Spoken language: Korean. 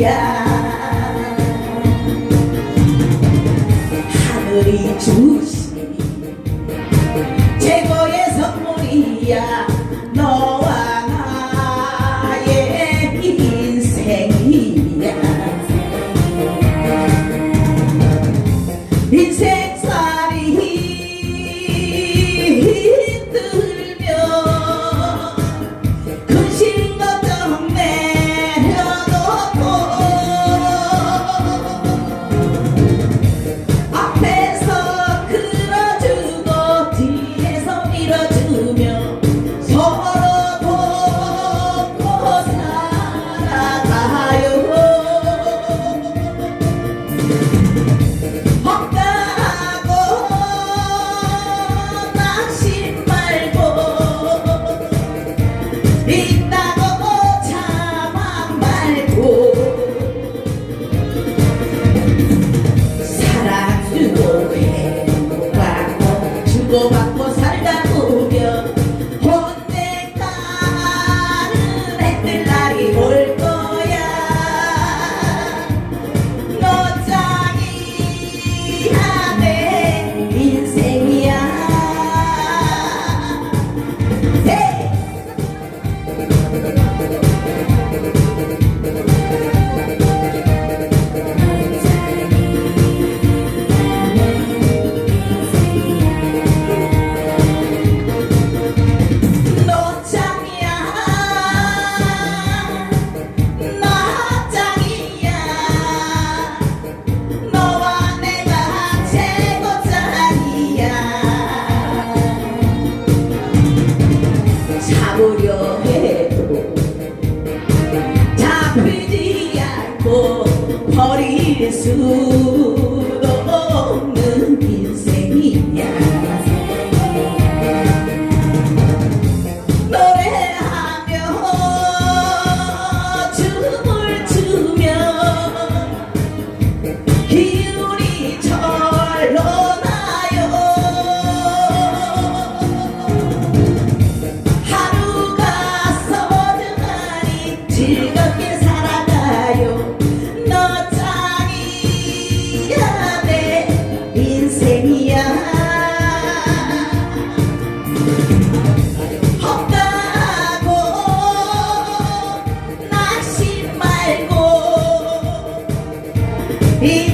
우리야. 하늘이 주신 최고의 선물이야. 너와 나의 인생이야. 인생. 헛가고 낙심 말고 잡으려 해도 잡히지 않고 버릴 수 He